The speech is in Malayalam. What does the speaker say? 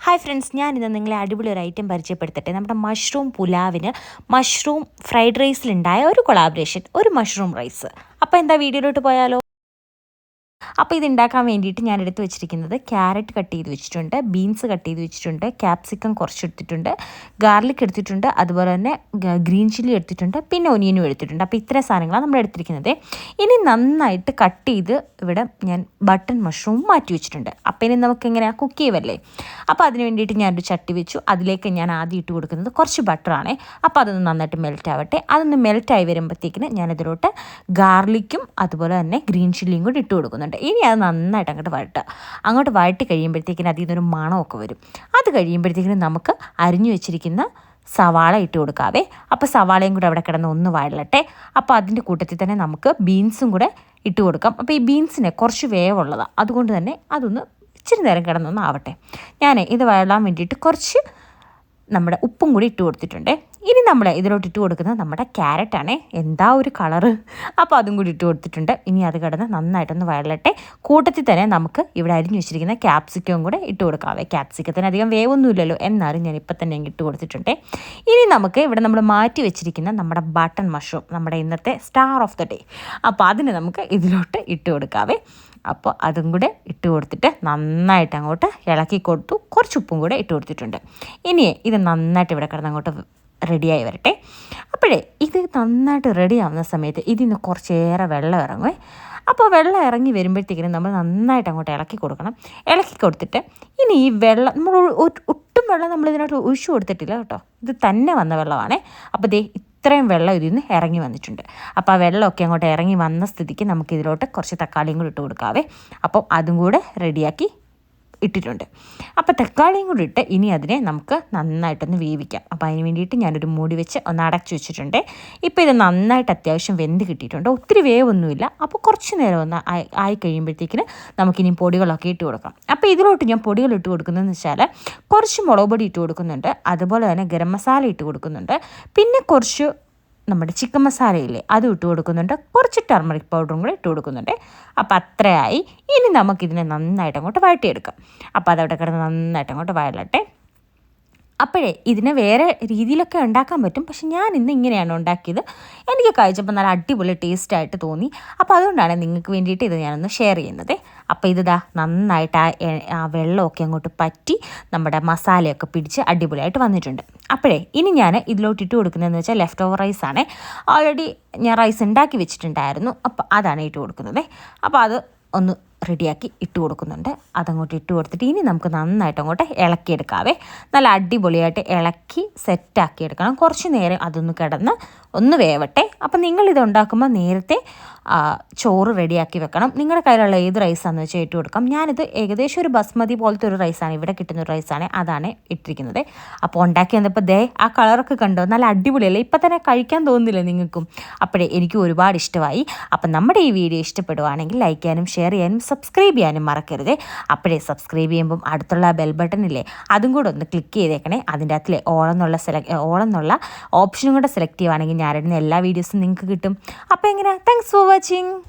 ഹായ് ഫ്രണ്ട്സ് ഞാൻ ഇന്ന് നിങ്ങളെ അടിപൊളി ഒരു ഐറ്റം പരിചയപ്പെടുത്തട്ടെ. നമ്മുടെ മഷ്റൂം പുലാവിന് മഷ്റൂം ഫ്രൈഡ് റൈസിലുണ്ടായ ഒരു കൊളാബറേഷൻ ഒരു മഷ്റൂം റൈസ് അപ്പോൾ എന്താ വീഡിയോയിലോട്ട് പോയാലോ? അപ്പോൾ ഇത് ഉണ്ടാക്കാൻ വേണ്ടിയിട്ട് ഞാൻ എടുത്ത് വെച്ചിരിക്കുന്നത് ക്യാരറ്റ് കട്ട് ചെയ്ത് വെച്ചിട്ടുണ്ട് ബീൻസ് കട്ട് ചെയ്ത് വെച്ചിട്ടുണ്ട് ക്യാപ്സിക്കം കുറച്ച് എടുത്തിട്ടുണ്ട് ഗാർലിക് എടുത്തിട്ടുണ്ട് അതുപോലെ തന്നെ ഗ്രീൻ ചില്ലി എടുത്തിട്ടുണ്ട് പിന്നെ ഒനിയനും എടുത്തിട്ടുണ്ട്. അപ്പോൾ ഇത്രയും സാധനങ്ങളാണ് നമ്മൾ എടുത്തിരിക്കുന്നത്. ഇനി നന്നായിട്ട് കട്ട് ചെയ്ത് ഇവിടെ ഞാൻ ബട്ടൺ മഷ്റൂം മാറ്റി വെച്ചിട്ടുണ്ട്. അപ്പോൾ ഇനി നമുക്ക് എങ്ങനെയാണ് കുക്ക് ചെയ്യുമല്ലേ അപ്പോൾ അതിന് വേണ്ടിയിട്ട് ഞാനൊരു ചട്ടി വെച്ചു. അതിലേക്ക് ഞാൻ ആദ്യം ഇട്ട് കൊടുക്കുന്നത് കുറച്ച് ബട്ടറാണ് അപ്പോൾ അതൊന്ന് നന്നായിട്ട് മെൽറ്റ് ആവട്ടെ. അതൊന്ന് മെൽറ്റായി വരുമ്പോഴത്തേക്കിന് ഞാനതിലോട്ട് ഗാർലിക്കും അതുപോലെ തന്നെ ഗ്രീൻ ചില്ലിയും കൂടി ഇട്ട് കൊടുക്കുന്നുണ്ട്. ഇനി അത് നന്നായിട്ട് അങ്ങോട്ട് വരട്ടെ. അങ്ങോട്ട് വഴട്ടി കഴിയുമ്പോഴത്തേക്കിനും അതിൽ നിന്നൊരു മണമൊക്കെ വരും. അത് കഴിയുമ്പോഴത്തേക്കിനും നമുക്ക് അരിഞ്ഞു വെച്ചിരിക്കുന്ന സവാള ഇട്ട് കൊടുക്കാവേ. അപ്പോൾ സവാളയും കൂടെ അവിടെ കിടന്ന് ഒന്ന് വഴലട്ടെ. അപ്പോൾ അതിന്റെ കൂട്ടത്തിൽ തന്നെ നമുക്ക് ബീൻസും കൂടെ ഇട്ട് കൊടുക്കാം. അപ്പോൾ ഈ ബീൻസിന് കുറച്ച് വേവുള്ളതാണ് അതുകൊണ്ട് തന്നെ അതൊന്ന് ഇച്ചിരി നേരം കിടന്നൊന്ന് ആവട്ടെ ഞാൻ ഇത് വഴലാൻ വേണ്ടിയിട്ട് കുറച്ച് നമ്മുടെ ഉപ്പും കൂടി ഇട്ട് കൊടുത്തിട്ടുണ്ട്. ഇനി നമ്മൾ ഇതിലോട്ട് ഇട്ട് കൊടുക്കുന്നത് നമ്മുടെ ക്യാരറ്റാണ് എന്താ ഒരു കളറ് അപ്പോൾ അതും കൂടി ഇട്ട് കൊടുത്തിട്ടുണ്ട്. ഇനി അത് കിടന്ന് നന്നായിട്ടൊന്ന് വഴലട്ടെ കൂട്ടത്തിൽ തന്നെ നമുക്ക് ഇവിടെ അരിഞ്ഞു വെച്ചിരിക്കുന്ന ക്യാപ്സിക്കവും കൂടെ ഇട്ട് കൊടുക്കാവേ ക്യാപ്സിക്കത്തിന് അധികം വേവൊന്നുമില്ലല്ലോ. എന്നാലും ഞാൻ ഇപ്പം തന്നെ ഇട്ട് കൊടുത്തിട്ടുണ്ട്. ഇനി നമുക്ക് ഇവിടെ നമ്മൾ മാറ്റി വെച്ചിരിക്കുന്ന നമ്മുടെ ബട്ടൺ മഷ്റൂം നമ്മുടെ ഇന്നത്തെ സ്റ്റാർ ഓഫ് ദ ഡേ അപ്പോൾ അതിന് നമുക്ക് ഇതിലോട്ട് ഇട്ട് കൊടുക്കാവേ. അപ്പോൾ അതും കൂടെ ഇട്ട് കൊടുത്തിട്ട് നന്നായിട്ട് അങ്ങോട്ട് ഇളക്കി കൊടുത്തു. കുറച്ച് ഉപ്പും കൂടെ ഇട്ട് കൊടുത്തിട്ടുണ്ട്. ഇനി ഇത് നന്നായിട്ട് ഇവിടെ കിടന്ന് അങ്ങോട്ട് റെഡിയായി വരട്ടെ. അപ്പോഴേ ഇത് നന്നായിട്ട് റെഡി ആവുന്ന സമയത്ത് ഇതിന് കുറച്ചേറെ വെള്ളം ഇറങ്ങുമേ അപ്പോൾ വെള്ളം ഇറങ്ങി വരുമ്പോഴത്തേക്കിനും നമ്മൾ നന്നായിട്ട് അങ്ങോട്ട് ഇളക്കി കൊടുക്കണം. ഇളക്കി കൊടുത്തിട്ട് ഇനി ഈ വെള്ളം നമ്മൾ ഒട്ടും വെള്ളം നമ്മൾ ഇതിനകത്ത് ഒഴിച്ചു കൊടുത്തിട്ടില്ല കേട്ടോ. ഇത് തന്നെ വന്ന വെള്ളമാണേ. അപ്പോൾ ദേ ഇത്രയും വെള്ളം ഇതിൽ നിന്ന് ഇറങ്ങി വന്നിട്ടുണ്ട്. അപ്പോൾ ആ വെള്ളമൊക്കെ അങ്ങോട്ട് ഇറങ്ങി വന്ന സ്ഥിതിക്ക് നമുക്ക് ഇതിലോട്ട് കുറച്ച് തക്കാളിയും കൂടി ഇട്ട് കൊടുക്കാവേ. അപ്പം അതും കൂടെ റെഡിയാക്കി ഇട്ടിട്ടുണ്ട്. അപ്പോൾ തക്കാളിയും കൂടി ഇട്ട് ഇനി അതിനെ നമുക്ക് നന്നായിട്ടൊന്ന് വേവിക്കാം. അപ്പോൾ അതിന് വേണ്ടിയിട്ട് ഞാനൊരു മൂടി വെച്ച് ഒന്ന് അടച്ചു വെച്ചിട്ടുണ്ട്. ഇപ്പോൾ ഇത് നന്നായിട്ട് അത്യാവശ്യം വെന്ത് കിട്ടിയിട്ടുണ്ട്. ഒത്തിരി വേവൊന്നുമില്ല. അപ്പോൾ കുറച്ച് നേരം ഒന്ന് ആയി കഴിയുമ്പോഴത്തേക്കിന് നമുക്കിനി പൊടികളൊക്കെ ഇട്ട് കൊടുക്കാം. അപ്പോൾ ഇതിലോട്ട് ഞാൻ പൊടികൾ ഇട്ട് കൊടുക്കുന്നതെന്ന് വെച്ചാൽ കുറച്ച് മുളക് പൊടി ഇട്ട് കൊടുക്കുന്നുണ്ട്. അതുപോലെ തന്നെ ഗരം മസാല ഇട്ട് കൊടുക്കുന്നുണ്ട്. പിന്നെ കുറച്ച് നമ്മുടെ ചിക്കൻ മസാലയില്ലേ അതും ഇട്ട് കൊടുക്കുന്നുണ്ട്. കുറച്ച് ടർമറിക് പൗഡറും കൂടെ ഇട്ട് കൊടുക്കുന്നുണ്ട്. അപ്പോൾ അത്രയായി. ഇനി നമുക്കിതിനെ നന്നായിട്ട് അങ്ങോട്ട് വഴട്ടിയെടുക്കാം അപ്പോൾ അതവിടെ കിടന്ന് നന്നായിട്ട് അങ്ങോട്ട് വഴലട്ടെ. അപ്പോഴേ ഇതിനെ വേറെ രീതിയിലൊക്കെ ഉണ്ടാക്കാൻ പറ്റും. പക്ഷെ ഞാൻ ഇന്ന് ഇങ്ങനെയാണ് ഉണ്ടാക്കിയത്. എനിക്ക് കഴിച്ചപ്പോൾ നല്ല അടിപൊളി ടേസ്റ്റായിട്ട് തോന്നി. അപ്പോൾ അതുകൊണ്ടാണ് നിങ്ങൾക്ക് വേണ്ടിയിട്ട് ഇത് ഞാനൊന്ന് ഷെയർ ചെയ്യുന്നത്. അപ്പോൾ ഇതാ നന്നായിട്ട് ആ ആ വെള്ളമൊക്കെ അങ്ങോട്ട് പറ്റി നമ്മുടെ മസാലയൊക്കെ പിടിച്ച് അടിപൊളിയായിട്ട് വന്നിട്ടുണ്ട്. അപ്പോഴേ ഇനി ഞാൻ ഇതിലോട്ട് ഇട്ട് കൊടുക്കുന്നതെന്ന് വെച്ചാൽ ലെഫ്റ്റ് ഓവർ റൈസ് ആണ്. ഓൾറെഡി ഞാൻ റൈസ് ഉണ്ടാക്കി വെച്ചിട്ടുണ്ടായിരുന്നു. അപ്പോൾ അതാണ് ഇട്ട് കൊടുക്കുന്നത്. അപ്പോൾ അത് ഒന്ന് റെഡിയാക്കി ഇട്ട് കൊടുക്കുന്നുണ്ട്. അതങ്ങോട്ട് ഇട്ട് കൊടുത്തിട്ട് ഇനി നമുക്ക് നന്നായിട്ട് അങ്ങോട്ട് ഇളക്കിയെടുക്കാവേ. നല്ല അടിപൊളിയായിട്ട് ഇളക്കി സെറ്റാക്കി എടുക്കണം കുറച്ച് നേരം അതൊന്ന് കിടന്ന് ഒന്ന് വേവട്ടെ. അപ്പം നിങ്ങളിത് ഉണ്ടാക്കുമ്പോൾ നേരത്തെ ചോറ് റെഡിയാക്കി വെക്കണം. നിങ്ങളുടെ കയ്യിലുള്ള ഏത് റൈസാണെന്ന് വെച്ചാൽ ഇട്ട് കൊടുക്കാം ഞാനിത് ഏകദേശം ഒരു ബസ്മതി പോലത്തെ ഒരു റൈസാണ്. ഇവിടെ കിട്ടുന്ന ഒരു റൈസാണ്. അതാണ് ഇട്ടിരിക്കുന്നത്. അപ്പോൾ ഉണ്ടാക്കി വന്നപ്പോൾ ദേ ആ കളറൊക്കെ കണ്ടോ? നല്ല അടിപൊളിയല്ലേ? ഇപ്പം തന്നെ കഴിക്കാൻ തോന്നുന്നില്ല നിങ്ങൾക്കും? അപ്പോഴേ എനിക്ക് ഒരുപാട് ഇഷ്ടമായി. അപ്പം നമ്മുടെ ഈ വീഡിയോ ഇഷ്ടപ്പെടുവാണെങ്കിൽ ലൈക്ക് ചെയ്യാനും ഷെയർ ചെയ്യാനും സബ്സ്ക്രൈബ് ചെയ്യാനും മറക്കരുത്. അപ്പോഴേ സബ്സ്ക്രൈബ് ചെയ്യുമ്പം അടുത്തുള്ള ബെൽ ബട്ടൺ ഇല്ലേ അതും കൂടെ ഒന്ന് ക്ലിക്ക് ചെയ്തേക്കണേ. അതിന്റെ അകത്തിലെ ഓളെന്നുള്ള സെലക്ട് ഓളെന്നുള്ള ഓപ്ഷനും കൂടെ സെലക്ട് ചെയ്യുവാണെങ്കിൽ ഞാനിടുന്ന എല്ലാ വീഡിയോസും നിങ്ങൾക്ക് കിട്ടും. അപ്പോൾ എങ്ങനെ താങ്ക്സ് ഫോർ 亲